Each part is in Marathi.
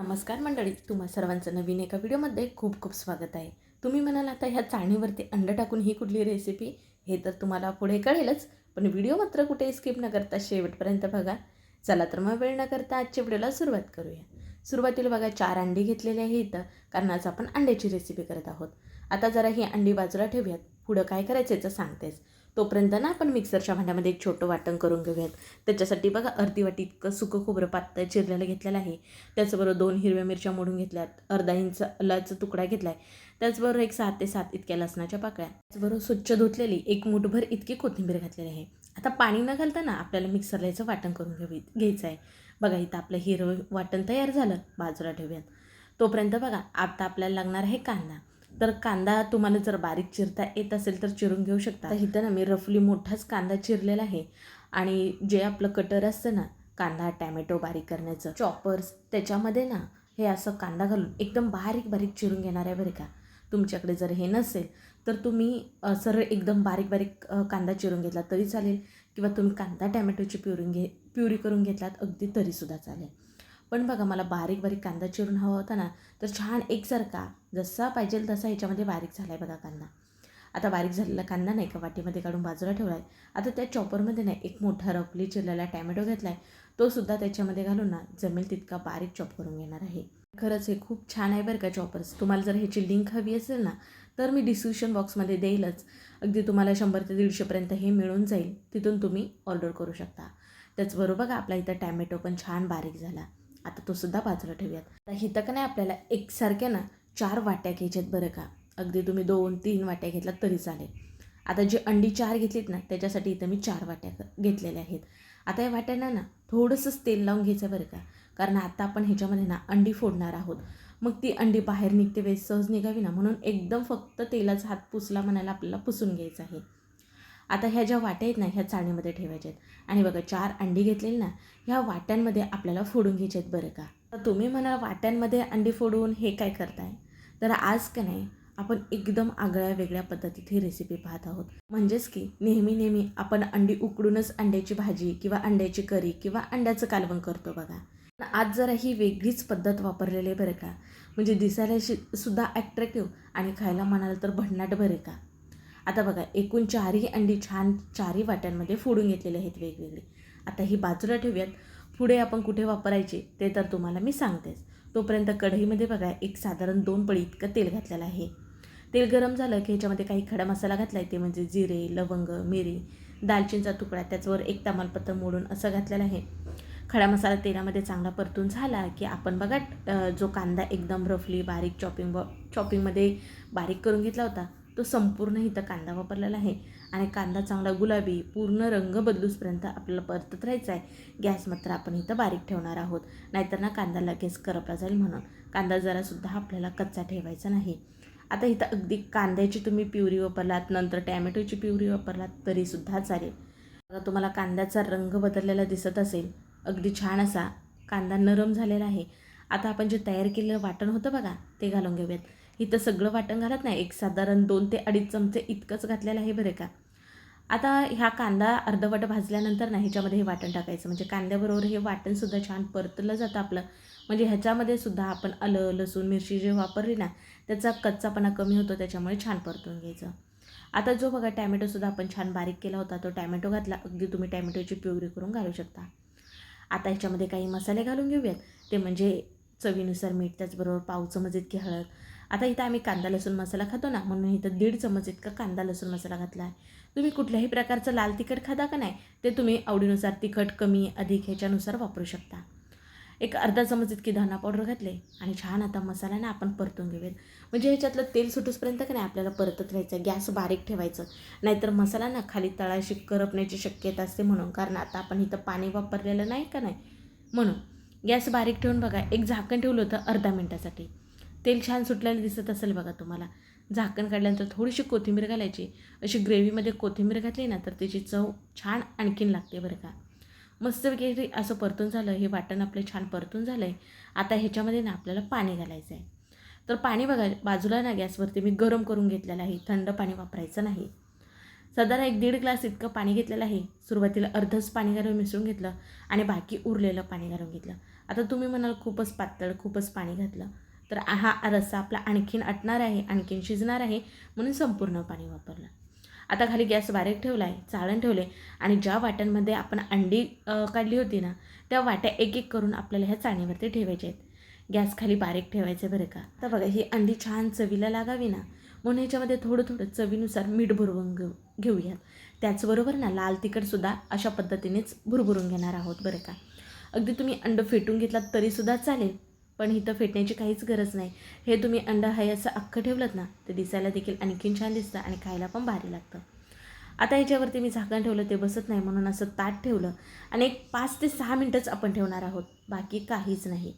नमस्कार मंडळी तुम्हा सर्वांचं नवीन एका व्हिडिओमध्ये खूप खूप स्वागत आहे. तुम्ही म्हणाल आता ह्या चाळणीवरती अंडं टाकून ही कुठली रेसिपी हे तर तुम्हाला पुढे कळेलच पण व्हिडिओ मात्र कुठे स्किप न करता शेवटपर्यंत बघा. चला तर मग वेळ न करता आजच्या व्हिडिओला सुरुवात करूया. सुरुवातीला बघा चार अंडी घेतलेली आहे इथं कारण आज आपण अंड्याची रेसिपी करत आहोत. आता जरा ही अंडी बाजूला ठेवूयात. पुढं काय करायचं याचं सांगतेच. तोपर्यंत ना आपण मिक्सरच्या भांड्यामध्ये एक छोटं वाटण करून घेऊयात. त्याच्यासाठी बघा अर्धी वाटी इतकं सुकं खोबरं पातळ चिरलेलं घेतलेलं आहे. त्याचबरोबर दोन हिरव्या मिरच्या मोडून घेतल्यात. अर्धा इंच अल्लाचा तुकडा घेतला आहे त्याचबरोबर एक सात ते सात इतक्या लसणाच्या पाकळ्या. त्याचबरोबर स्वच्छ धुतलेली एक मुठभर इतकी कोथिंबीर घातलेली आहे. आता पाणी न घालताना आपल्याला मिक्सरला याचं वाटण करून घ्यावी घ्यायचं आहे. बघा इथं आपलं हिरवं वाटण तयार झालं. बाजूला ठेवूयात. तोपर्यंत बघा आता आपल्याला लागणार आहे कांदा. तर कांदा तुम्हाला जर बारीक चिरता येत असेल तर चिरून घेऊ शकता. इथं ना मी रफली मोठाच कांदा चिरलेला आहे. आणि जे आपलं कटर असतं ना कांदा टॅमॅटो बारीक करण्याचं चॉपर्स त्याच्यामध्ये ना हे असं कांदा घालून एकदम बारीक बारीक चिरून घेणार आहे बरं का. तुमच्याकडे जर हे नसेल तर तुम्ही सरळ एकदम बारीक बारीक कांदा चिरून घेतला तरी चालेल. किंवा तुम्ही कांदा टॅमॅटोची प्युरिंग घे प्युरी करून घेतलात अगदी तरीसुद्धा चालेल. पण बघा मला बारीक बारीक कांदा चिरून हवा होता ना तर छान एकसारखा जसा पाहिजे तसा ह्याच्यामध्ये बारीक झाला आहे बघा कांदा. आता बारीक झालेला कांदा नाही का वाटीमध्ये काढून बाजूला ठेवला आहे आता त्या चॉपरमध्ये नाही एक मोठा रफली चिरलेला टॅमॅटो घेतला आहे तो सुद्धा त्याच्यामध्ये घालून ना जमेल तितका बारीक चॉप करून घेणार आहे. खरंच हे खूप छान आहे बरं का चॉपर्स. तुम्हाला जर ह्याची लिंक हवी असेल ना तर मी डिस्क्रिप्शन बॉक्समध्ये देईलच. अगदी तुम्हाला शंभर ते दीडशेपर्यंत हे मिळून जाईल. तिथून तुम्ही ऑर्डर करू शकता. त्याचबरोबर आपला इथं टॅमॅटो पण छान बारीक झाला. आता तो सुद्धा बाजूला ठेवूयात. आता हिथं का नाही आपल्याला एकसारख्या ना चार वाट्या घ्यायच्यात बरं का. अगदी तुम्ही दोन तीन वाट्या घेतलात तरी चालेल. आता जी अंडी चार घेतलीत ना त्याच्यासाठी इथं मी चार वाट्या घेतलेल्या आहेत. आता या वाट्यांना ना थोडंसंच तेल लावून घ्यायचं बरं का. कारण आता आपण ह्याच्यामध्ये ना अंडी फोडणार आहोत. मग ती अंडी बाहेर निघते वेळेस सहज निघावी ना. म्हणून एकदम फक्त तेलाचा हात पुसला म्हणायला आपल्याला पुसून घ्यायचं आहे. आता ह्या ज्या वाट्या आहेत ना ह्या चाळणीमध्ये ठेवायच्या आहेत आणि बघा चार अंडी घेतलेली ना ह्या वाट्यांमध्ये आपल्याला फोडून घ्यायचे आहेत बरं का. तर तुम्ही म्हणा वाट्यांमध्ये अंडी फोडून हे काय करताय? तर आज का नाही आपण एकदम आगळ्या वेगळ्या पद्धतीत ही रेसिपी पाहत आहोत. म्हणजेच की नेहमी नेहमी आपण अंडी उकडूनच अंड्याची भाजी किंवा अंड्याची करी किंवा अंड्याचं कालवण करतो बघा. पण आज जरा ही वेगळीच पद्धत वापरलेली आहे बरं का. म्हणजे दिसायला सुद्धा ॲट्रॅक्टिव्ह आणि खायला म्हणाल तर भन्नाट बरं का. आता बघा एकूण चारही अंडी छान चारही वाट्यांमध्ये फोडून घेतलेले आहेत वेगवेगळे. आता ही बाजूला ठेवूयात. पुढे आपण कुठे वापरायचे ते तर तुम्हाला मी सांगतेच. तोपर्यंत कढईमध्ये बघा एक साधारण दोन पळी इतकं तेल घातलेलं आहे. तेल गरम झालं की ह्याच्यामध्ये काही खडा मसाला घातला आहे ते म्हणजे जिरे लवंग मिरी दालचिनीचा तुकडा त्याचवर एक तमालपत्र मोडून असं घातलेलं आहे. खडा मसाला तेलामध्ये चांगला परतून झाला की आपण बघा जो कांदा एकदम रफली बारीक चॉपिंग चॉपिंगमध्ये बारीक करून घेतला होता तो संपूर्ण इथं कांदा वापरलेला आहे. आणि कांदा चांगला गुलाबी पूर्ण रंग बदलूसपर्यंत आपल्याला परतत राहायचा आहे गॅस मात्र आपण इथं बारीक ठेवणार आहोत. नाहीतर ना कांदा लगेच करपला जाईल म्हणून. कांदा जरासुद्धा आपल्याला कच्चा ठेवायचा नाही. आता इथं अगदी कांद्याची तुम्ही प्युरी वापरलात नंतर टॅमॅटोची प्युरी वापरलात तरीसुद्धा चालेल. बघा तुम्हाला कांद्याचा रंग बदललेला दिसत असेल अगदी छान असा कांदा नरम झालेला आहे. आता आपण जे तयार केलेलं वाटण होतं बघा ते घालून घेऊयात. इथं सगळं वाटण घालत नाही. एक साधारण दोन ते अडीच चमचे इतकंच घातलेलं आहे बरं का. आता ह्या कांदा अर्धवट भाजल्यानंतर ना ह्याच्यामध्ये हे वाटण टाकायचं. म्हणजे कांद्याबरोबर हे वाटणसुद्धा छान परतलं जातं आपलं. म्हणजे ह्याच्यामध्ये सुद्धा आपण आलं लसूण मिरची जे वापरली ना त्याचा कच्चापणा कमी होतो त्याच्यामुळे छान परतून घ्यायचं. आता जो बघा टॅमॅटोसुद्धा आपण छान बारीक केला होता तो टॅमॅटो घातला. अगदी तुम्ही टॅमॅटोची प्युरी करून घालू शकता. आता ह्याच्यामध्ये काही मसाले घालून घेऊयात. ते म्हणजे चवीनुसार मीठ त्याचबरोबर पाव चमच इतकी हळद आता इथं आम्ही कांदा लसूण मसाला खातो ना म्हणून इथं दीड चमच इतका कांदा लसूण मसाला घातला आहे तुम्ही कुठल्याही प्रकारचं लाल तिखट खाता का नाही ते तुम्ही आवडीनुसार तिखट कमी अधिक ह्याच्यानुसार वापरू शकता. एक अर्धा चमच इतकी धना पावडर घातले आणि छान आता मसाला ना आपण परतून घेऊयात. म्हणजे ह्याच्यातलं तेल सुटूसपर्यंत का नाही आपल्याला परतत राहायचं गॅस बारीक ठेवायचं. नाहीतर मसाला ना खाली तळाशी करपण्याची शक्यता असते म्हणून कारण आता आपण इथं पाणी वापरलेलं नाही का नाही? म्हणून गॅस बारीक ठेवून बघा एक झाकण ठेवलं होतं अर्धा मिनटासाठी. तेल छान सुटलेलं दिसत असेल बघा तुम्हाला. झाकण काढल्यानंतर थोडीशी कोथिंबीर घालायची. अशी ग्रेव्हीमध्ये कोथिंबीर घातली ना तर त्याची चव छान आणखीन लागते बरं का. मस्त वगैरे असं परतून झालं हे वाटण आपलं छान परतून झालं आहे आता ह्याच्यामध्ये ना आपल्याला पाणी घालायचं आहे तर पाणी बघा बाजूला ना गॅसवरती मी गरम करून घेतलेलं आहे. थंड पाणी वापरायचं नाही. साधारण एक दीड ग्लास इतकं पाणी घेतलेलं आहे. सुरुवातीला अर्धच पाणी घालून मिसळून घेतलं आणि बाकी उरलेलं पाणी घालून घेतलं. आता तुम्ही म्हणाल खूपच पातळ खूपच पाणी घातलं. तर हा रस्सा आपला आणखीन आटणार आहे आणखीन शिजणार आहे म्हणून संपूर्ण पाणी वापरलं. आता खाली गॅस बारीक ठेवला आहे चाळण ठेवले आणि ज्या वाट्यांमध्ये आपण अंडी काढली होती ना त्या वाट्या एक एक करून आपल्याला ह्या चाळणीवरती ठेवायच्या आहेत. गॅस खाली बारीक ठेवायचे बरं का. तर बघा ही अंडी छान चवीला लागावी ना म्हणून ह्याच्यामध्ये थोडं थोडं चवीनुसार मीठ भरवून घेऊ घेऊयात. त्याचबरोबर ना लाल तिखटसुद्धा अशा पद्धतीनेच भुरभुरून घेणार आहोत बरं का. अगदी तुम्ही अंड फेटून घेतलात तरीसुद्धा चालेल पण इथं फेटण्याची काहीच गरज नाही. हे तुम्ही अंड आहे असं अख्खं ठेवलं ना ते दिसायला देखील आणखीन छान दिसतं आणि खायला पण भारी लागतं. आता ह्याच्यावरती मी झाकण ठेवलं ते बसत नाही म्हणून असं ताट ठेवलं आणि एक पाच ते सहा मिनटंच आपण ठेवणार आहोत बाकी काहीच नाही.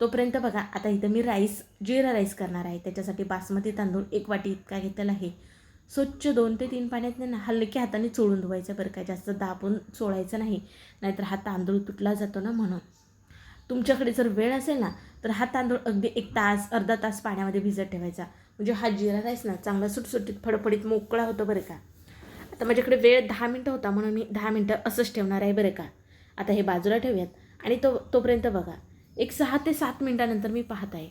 तोपर्यंत बघा आता इथं मी राईस जिरा राईस करणार आहे. त्याच्यासाठी बासमती तांदूळ एक वाटी इतका घेतलेला आहे. स्वच्छ दोन ते तीन पाण्यात ना हलक्या हाताने चोळून धुवायचं बरं का? जास्त दाबून चोळायचं नाही नाहीतर हा तांदूळ तुटला जातो ना म्हणून. तुमच्याकडे जर वेळ असेल ना तर हा तांदूळ अगदी एक तास अर्धा तास पाण्यामध्ये भिजत ठेवायचा. म्हणजे हा जिरा राईस ना चांगला सुटसुटीत फडफडीत मोकळा होतो बरं का. आता माझ्याकडे वेळ दहा मिनटं होता म्हणून मी दहा मिनटं असंच ठेवणार आहे बरं का. आता हे बाजूला ठेवूयात. आणि तो तोपर्यंत बघा एक सहा ते सात मिनटानंतर मी पाहत आहे.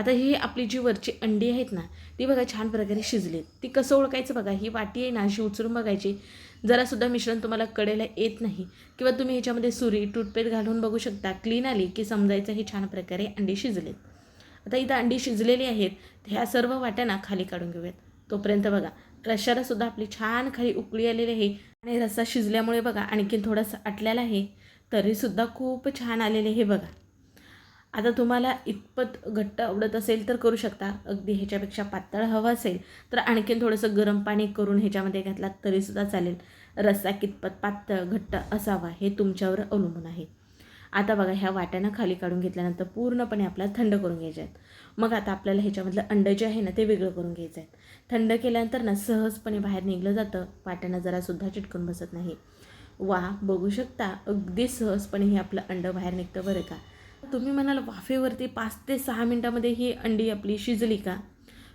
आता ही आपली जी वरची अंडी आहेत ना ती बघा छान प्रकारे शिजलीत. ती कसं ओळखायचं बघा ही वाटी आहे ना अशी उचलून बघायची. जरासुद्धा मिश्रण तुम्हाला कडेला येत नाही. किंवा तुम्ही ह्याच्यामध्ये सुरी टूथपेस्ट घालून बघू शकता क्लीन आली की समजायचं हे छान प्रकारे अंडी शिजलेत. आता इथं अंडी शिजलेली आहेत ह्या सर्व वाट्या ना खाली काढून घेऊयात. तोपर्यंत बघा रश्शाला सुद्धा आपली छान खाली उकळी आलेली आहे. आणि रस्सा शिजल्यामुळे बघा आणखीन थोडासा आटलेला आहे. तरीसुद्धा खूप छान आलेले हे बघा. आता तुम्हाला इतपत घट्ट आवडत असेल तर करू शकता. अगदी ह्याच्यापेक्षा पातळ हवं असेल तर आणखीन थोडंसं गरम पाणी करून ह्याच्यामध्ये घातलात तरीसुद्धा चालेल. रस्सा कितपत पातळ घट्ट असावा हे तुमच्यावर अवलंबून आहे. आता बघा ह्या वाट्यानं खाली काढून घेतल्यानंतर पूर्णपणे आपल्याला थंड करून घ्यायचे आहेत मग आता आपल्याला ह्याच्यामधलं अंड जे आहे ना ते वेगळं करून घ्यायचं आहे. थंड केल्यानंतर ना सहजपणे बाहेर निघलं जातं. वाट्यानं जरासुद्धा चिटकून बसत नाही. वा बघू शकता अगदी सहजपणे हे आपलं अंड बाहेर निघतं बरं का. तुम्ही म्हणाल वाफेवरती पाच ते सहा मिनटामध्ये ही अंडी आपली शिजली का?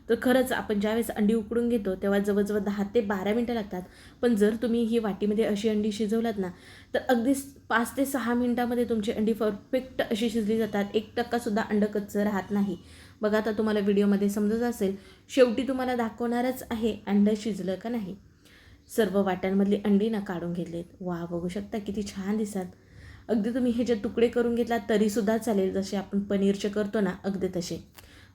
तर खरंच आपण ज्यावेळेस अंडी उकडून घेतो तेव्हा जवळजवळ दहा ते बारा मिनटं लागतात. पण जर तुम्ही ही वाटीमध्ये अशी अंडी शिजवलात ना तर अगदी पाच ते सहा मिनटामध्ये तुमची अंडी परफेक्ट अशी शिजली जातात. एक टक्कासुद्धा अंड कच्चं राहत नाही. बघा आता तुम्हाला व्हिडिओमध्ये समजत असेल शेवटी तुम्हाला दाखवणारच आहे अंड शिजलं का नाही? सर्व वाट्यांमधली अंडी ना काढून घेतलीत. वा बघू शकता किती छान दिसतात. अगदी तुम्ही हे जे तुकडे करून घेतला तरीसुद्धा चालेल जसे आपण पनीरचे करतो ना अगदी तसे.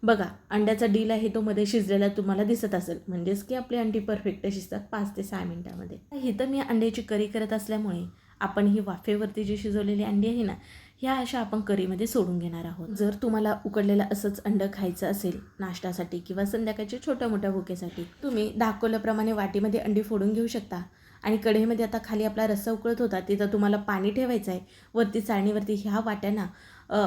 बघा अंड्याचा डील आहे तो मध्ये शिजलेला तुम्हाला दिसत असेल. म्हणजेच की आपली अंडी परफेक्ट शिजतात पाच ते सहा मिनटामध्ये. इथं मी अंड्याची करी करत असल्यामुळे आपण ही वाफेवरती जी शिजवलेली अंडी आहे ना ह्या अशा आपण करीमध्ये सोडून घेणार आहोत. जर तुम्हाला उकडलेलं असंच अंड खायचं असेल नाश्त्यासाठी किंवा संध्याकाळच्या छोट्या मोठ्या भुकेसाठी तुम्ही दाखवल्याप्रमाणे वाटीमध्ये अंडी फोडून घेऊ शकता. आणि कढईमध्ये आता खाली आपला रस्सा उकळत होता तिथं तुम्हाला पाणी ठेवायचं आहे वरती चाळणीवरती ह्या वाट्यांना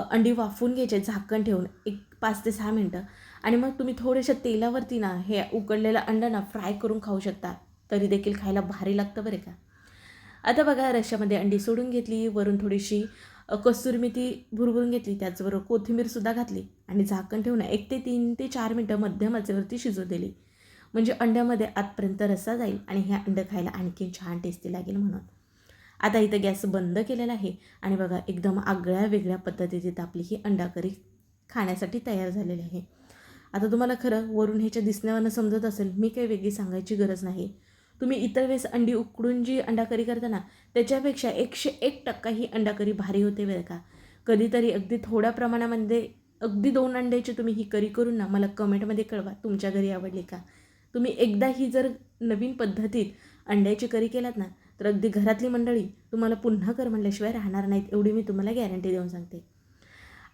अंडी वाफून घ्यायचे झाकण ठेवून एक पाच ते सहा मिनटं. आणि मग तुम्ही थोड्याशा तेलावरती ना हे उकडलेलं अंड ना फ्राय करून खाऊ शकता. तरी देखील खायला भारी लागतं बरं का? आता बघा रश्श्यामध्ये अंडी सोडून घेतली. वरून थोडीशी कस्तुरी मेथी भुरभुरून घेतली त्याचबरोबर कोथिंबीरसुद्धा घातली आणि झाकण ठेवून एक ते तीन ते चार मिनटं मध्यम आचेवरती शिजू दिली. म्हणजे अंड्यामध्ये आतपर्यंत रस्सा जाईल आणि हे अंडं खायला आणखीन छान टेस्टी लागेल म्हणून. आता इथं गॅस बंद केलेला आहे आणि बघा एकदम आगळ्या वेगळ्या पद्धतीत आपली ही अंडा करी खाण्यासाठी तयार झालेली आहे. आता तुम्हाला खरं वरून ह्याच्या दिसण्यावरनं समजत असेल मी काही वेगळी सांगायची गरज नाही. तुम्ही इतर वेळेस अंडी उकडून जी अंडाकरी करताना करता ना त्याच्यापेक्षा एकशे एक टक्का ही अंडाकरी भारी होते बरं का. कधीतरी अगदी थोड्या प्रमाणामध्ये अगदी दोन अंड्याची तुम्ही ही करी करून ना मला कमेंटमध्ये कळवा तुमच्या घरी आवडली का. तुम्ही एकदा ही जर नवीन पद्धतीत अंड्याची करी केलात ना तर अगदी घरातली मंडळी तुम्हाला पुन्हा कर म्हणल्याशिवाय राहणार नाहीत एवढी मी तुम्हाला गॅरंटी देऊन सांगते.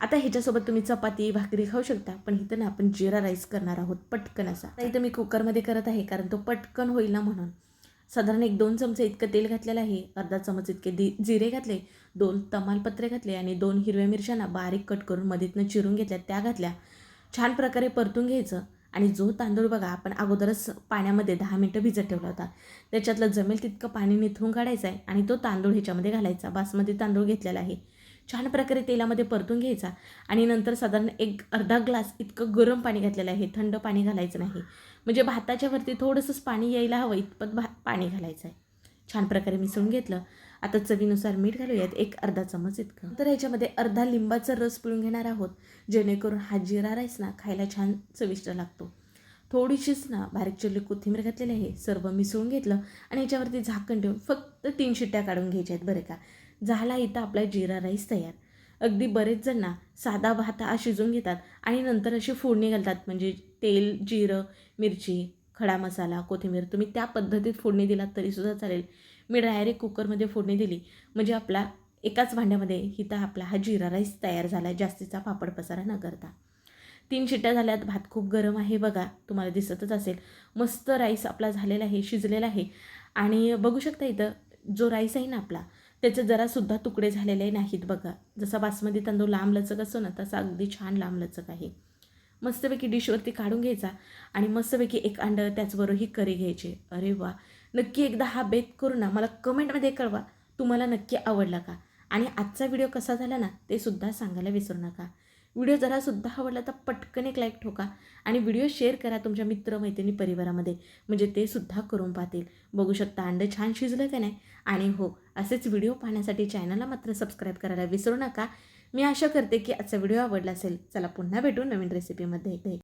आता ह्याच्यासोबत तुम्ही चपाती भाकरी खाऊ शकता पण इथं ना आपण जिरा राईस करणार आहोत पटकन असा. नाही इथं मी कुकरमध्ये करत आहे कारण तो पटकन होईल ना म्हणून. साधारण एक दोन चमचे इतकं तेल घातलेलं आहे अर्धा चमच इतके दि जिरे घातले दोन तमालपत्रे घातले आणि दोन हिरव्या मिरच्यांना बारीक कट करून मधीतनं चिरून घेतल्या त्या घातल्या. छान प्रकारे परतून घ्यायचं आणि जो तांदूळ बघा आपण अगोदरच पाण्यामध्ये दहा मिनटं भिजत ठेवला होता. त्याच्यातलं जमेल तितकं पाणी निथळून काढायचं आहे आणि तो तांदूळ ह्याच्यामध्ये घालायचा. बासमती तांदूळ घेतलेला आहे. छान प्रकारे तेलामध्ये परतून घ्यायचा आणि नंतर साधारण एक अर्धा ग्लास इतकं गरम पाणी घातलेलं आहे. थंड पाणी घालायचं नाही. म्हणजे भाताच्या वरती थोडंसंच पाणी यायला हवं इतपत भा पाणी घालायचं आहे. छान प्रकारे मिसळून घेतलं. आता चवीनुसार मीठ घालूयात एक अर्धा चमच इतकं. तर ह्याच्यामध्ये अर्धा लिंबाचा रस पिळून घेणार आहोत. जेणेकरून हा जिरा राईस ना खायला छान चविष्ट लागतो. थोडीशीच ना बारीक चिरली कोथिंबीर घातलेली आहे सर्व मिसळून घेतलं आणि याच्यावरती झाकण ठेवून फक्त तीन शिट्ट्या काढून घ्यायच्या आहेत बरं का. झाला इथं आपला जिरा राईस तयार. अगदी बरेच जण ना साधा भात हा शिजून घेतात आणि नंतर अशी फोडणी घालतात. म्हणजे तेल जिरं मिरची खडा मसाला कोथिंबीर तुम्ही त्या पद्धतीत फोडणी दिलात तरीसुद्धा चालेल. मी डायरेक्ट कुकरमध्ये फोडणी दिली. म्हणजे आपला एकाच भांड्यामध्ये इथं आपला हा जिरा राईस तयार झाला आहे जास्तीचा पापड पसारा न करता. तीन शिट्ट्या झाल्यात. भात खूप गरम आहे बघा. तुम्हाला दिसतच असेल. मस्त राईस आपला झालेला आहे शिजलेला आहे. आणि बघू शकता इथं जो राईस आहे ना आपला त्याचे जरासुद्धा तुकडे झालेले नाहीत बघा. जसा बासमती तांदूळ लांब लचक असतो ना तसा अगदी छान लांब लचक आहे. मस्तपैकी डिशवरती काढून घ्यायचा आणि मस्तपैकी एक अंडं त्याचबरोबर ही करी घ्यायची. अरे वा! नक्की एकदा हा बेत करून ना. मला कमेंटमध्ये कळवा. तुम्हाला नक्की आवडला का? आणि आजचा व्हिडिओ कसा झाला ना ते सुद्धा सांगायला विसरू नका. व्हिडिओ जरासुद्धा आवडला तर पटकन एक लाईक ठोका आणि व्हिडिओ शेअर करा तुमच्या मित्रमैत्रिणी परिवारामध्ये. म्हणजे ते सुद्धा करून पाहतील. बघू शकता अंडं छान शिजलं का नाही? आणि हो असेच व्हिडिओ पाहण्यासाठी चॅनलला मात्र सबस्क्राईब करायला विसरू नका. मी आशा करते की आजचा व्हिडिओ आवडला असेल. चला पुन्हा भेटू नवीन रेसिपीमध्ये